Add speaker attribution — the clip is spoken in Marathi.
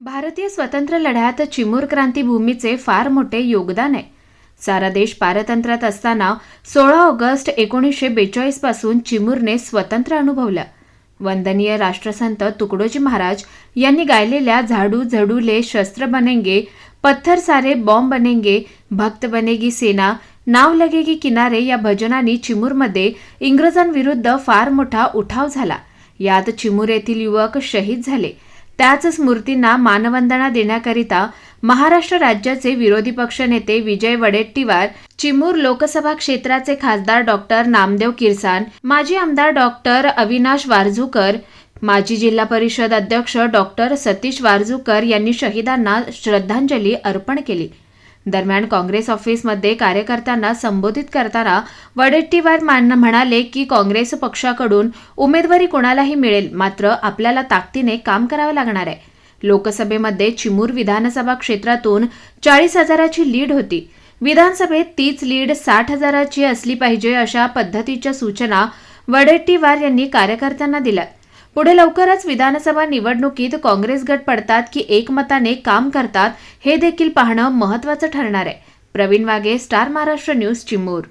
Speaker 1: भारतीय स्वतंत्र लढ्यात चिमूर क्रांतीभूमीचे फार मोठे योगदान आहे. सारा देश पारतंत्र्यात असताना सोळा ऑगस्ट एकोणीसशे बेचाळीसपासून चिमूरने स्वतंत्र अनुभवलं. वंदनीय राष्ट्रसंत तुकडोजी महाराज यांनी गायलेल्या झाडू झडूले शस्त्र बनेंगे पत्थर सारे बॉम्ब बनेंगे भक्त बनेगी सेना नाव लगेगी किनारे या भजनांनी चिमूरमध्ये इंग्रजांविरुद्ध फार मोठा उठाव झाला. यात चिमूर येथील युवक शहीद झाले. त्याच स्मृतींना मानवंदना देण्याकरिता महाराष्ट्र राज्याचे विरोधी पक्ष नेते विजय वडेट्टीवार चिमूर लोकसभा क्षेत्राचे खासदार डॉक्टर नामदेव किरसान माजी आमदार डॉक्टर अविनाश वारझूकर माजी जिल्हा परिषद अध्यक्ष डॉक्टर सतीश वारजुकर यांनी शहीदांना श्रद्धांजली अर्पण केली. दरम्यान काँग्रेस ऑफिसमध्ये कार्यकर्त्यांना संबोधित करताना वडेट्टीवार मान म्हणाले की काँग्रेस पक्षाकडून उमेदवारी कोणालाही मिळेल मात्र आपल्याला ताकदीने काम करावं लागणार आहे. लोकसभेमध्ये चिमूर विधानसभा क्षेत्रातून चाळीस हजाराची लीड होती. विधानसभेत तीच लीड साठ हजाराची असली पाहिजे अशा पद्धतीच्या सूचना वडेट्टीवार यांनी कार्यकर्त्यांना दिल्या पुढे लवकरच विधानसभा निवडणुकीत काँग्रेस गट पडतात की एकमताने काम करतात हे देखील पाहणं महत्त्वाचं ठरणार आहे. Praveen Wage Star Maharashtra News Chimur.